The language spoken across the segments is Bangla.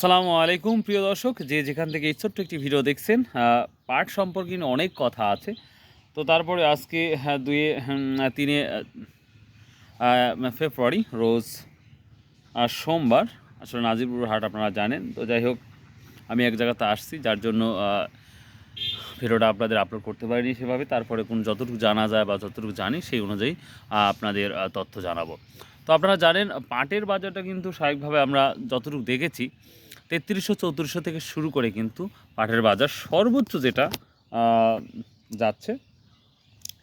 আসসালামু আলাইকুম, প্রিয় দর্শক। যে যেখান থেকে এই ছোট্ট একটি ভিডিও দেখছেন পাট সম্পর্কে অনেক কথা আছে। তো তারপরে আজকে দুয়ে তিনে ফেব্রুয়ারি, রোজ আর সোমবার, আসলে নাজিরপুর হাট আপনারা জানেন। তো যাই হোক, আমি এক জায়গাতে আসছি, যার জন্য ভিডিওটা আপনাদের আপলোড করতে পারিনি সেভাবে। তারপরে কোন যতটুকু জানা যায় বা যতটুকু জানি, সেই অনুযায়ী আপনাদের তথ্য জানাব। তো আপনারা জানেন, পাটের বাজারটা কিন্তু স্বাভাবিকভাবে আমরা যতটুকু দেখেছি তেত্রিশশো চৌত্রিশশো থেকে শুরু করে কিন্তু পাটের বাজার সর্বোচ্চ যেটা যাচ্ছে,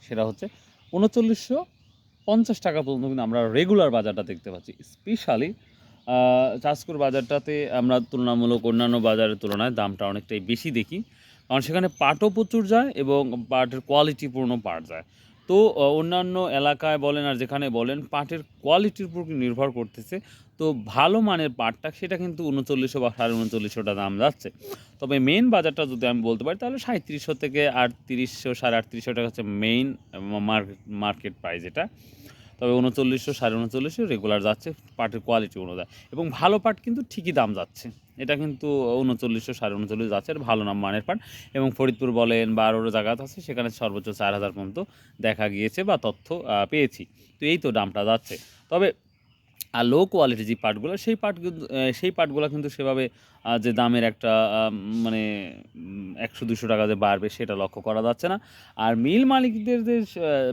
সেটা হচ্ছে উনচল্লিশশো পঞ্চাশ টাকা পর্যন্ত কিন্তু আমরা রেগুলার বাজারটা দেখতে পাচ্ছি। স্পেশালি চাষকুর বাজারটাতে আমরা তুলনামূলক অন্যান্য বাজারের তুলনায় দামটা অনেকটাই বেশি দেখি। কারণ সেখানে পাটও প্রচুর যায় এবং পাটের কোয়ালিটিপূর্ণ পাট যায়। তো অন্যান্য এলাকায় বলেন আর যেখানে বলেন, পাটের কোয়ালিটির উপর নির্ভর করতেছে। তো ভালো মানের পাটটা, সেটা কিন্তু উনচল্লিশশো বা সাড়ে উনচল্লিশশোটা দাম যাচ্ছে। তবে মেইন বাজারটা যদি আমি বলতে পারি, তাহলে সাঁত্রিশশো থেকে আটত্রিশশো, সাড়ে আটত্রিশশো টাকা হচ্ছে মেইন মার্কেট মার্কেট প্রাইস এটা। তবে উনচল্লিশশো, সাড়ে উনচল্লিশশো রেগুলার যাচ্ছে, পাটের কোয়ালিটি অনুযায়ী। এবং ভালো পাট কিন্তু ঠিকই দাম যাচ্ছে। এটা কিন্তু উনচল্লিশশো, সাড়ে উনচল্লিশ যাচ্ছে আর ভালো নাম, মানের পাট। এবং ফরিদপুর বলেন বা আরও জায়গাতে আছে, সেখানে সর্বোচ্চ চার হাজার পর্যন্ত দেখা গিয়েছে বা তথ্য পেয়েছি। তো এই তো দামটা যাচ্ছে। তবে আর লো কোয়ালিটি যে পার্টগুলো সেই পার্ট সেই পার্টগুলো কিন্তু সেভাবে যে দামের একটা মানে একশো দুশো টাকা যে বাড়বে সেটা লক্ষ্য করা যাচ্ছে না। আর মিল মালিকদের যে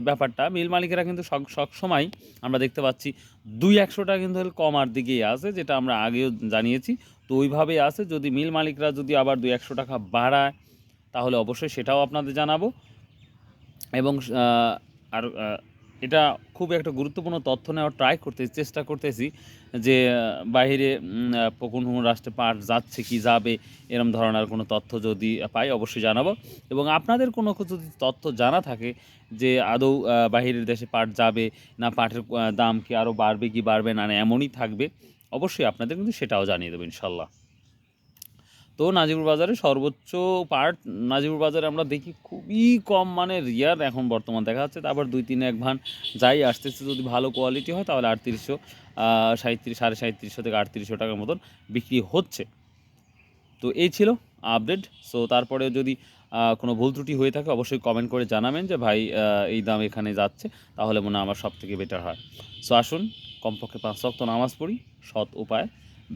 ব্যাপারটা, মিল মালিকেরা কিন্তু সব সময় আমরা দেখতে পাচ্ছি দুই একশো টাকা কিন্তু কমার দিকেই আছে, যেটা আমরা আগেও জানিয়েছি। তো ওইভাবেই আছে, যদি মিল মালিকরা যদি আবার দুই একশো টাকা বাড়ায়, তাহলে অবশ্যই সেটাও আপনাদের জানাব। এবং আর এটা খুব একটা গুরুত্বপূর্ণ তথ্য নেওয়ার ট্রাই করতে চেষ্টা করতেছি যে বাইরে কোন কোন রাষ্ট্রে পাট যাচ্ছে, কি যাবে, এরম ধরনের কোনো তথ্য যদি পাই অবশ্যই জানাব। এবং আপনাদের কোনো যদি তথ্য জানা থাকে যে, আদৌ বাহিরের দেশে পাট যাবে না, পাটের দাম কি আরও বাড়বে, কি বাড়বে না এমনই থাকবে, অবশ্যই আপনাদের কিন্তু সেটাও জানিয়ে দেবো ইনশাল্লাহ। তো নাজিপুর বাজারে সর্বোচ্চ পার্ট নাজিপুর বাজারে আমরা দেখি খুবই কম মানে রিয়ার এখন বর্তমান দেখা যাচ্ছে। তারপর দুই তিন এক ভান যাই আসতেছে, যদি ভালো কোয়ালিটি হয় তাহলে আটত্রিশশো সাঁত্রিশ সাড়ে সাঁত্রিশশো থেকে আটত্রিশশো টাকার মতন বিক্রি হচ্ছে। তো এই ছিল আপডেট সো তারপরে যদি কোনো ভুল ত্রুটি হয়ে থাকে অবশ্যই কমেন্ট করে জানাবেন যে, ভাই এই দাম এখানে যাচ্ছে, তাহলে মনে হয় আমার সব থেকে বেটার হয়। সো আসুন, কমপক্ষে পাঁচ শক্ত নামাজ পড়ি, সৎ উপায়,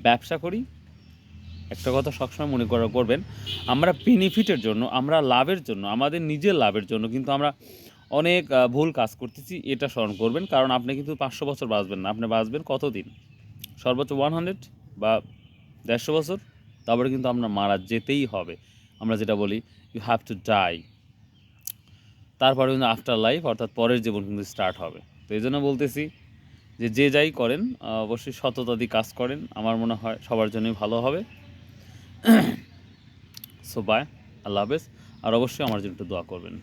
ব্যবসা করি একটা কথা সবসময় মনে করা করবেন, আমরা বেনিফিটের জন্য, আমরা লাভের জন্য, আমাদের নিজের লাভের জন্য কিন্তু আমরা অনেক ভুল কাজ করতেছি, এটা স্মরণ করবেন, কারণ আপনি কিন্তু পাঁচশো বছর বাঁচবেন না। আপনি বাঁচবেন কতদিন? সর্বোচ্চ ওয়ান হান্ড্রেড বা দেড়শো বছর? তারপরে কিন্তু আমরা মারা যেতেই হবে। আমরা যেটা বলি ইউ হ্যাভ টু ডাই তারপরে কিন্তু আফটার লাইফ অর্থাৎ পরের জীবন কিন্তু স্টার্ট হবে। তো এই জন্য বলতেছি যে যে যাই করেন অবশ্যই সততাদি কাজ করেন। আমার মনে হয় সবার জন্যই ভালো হবে। সো বাই আল্লাহ হাফেজ আর অবশ্যই আমার জন্য একটু দোয়া করবেন।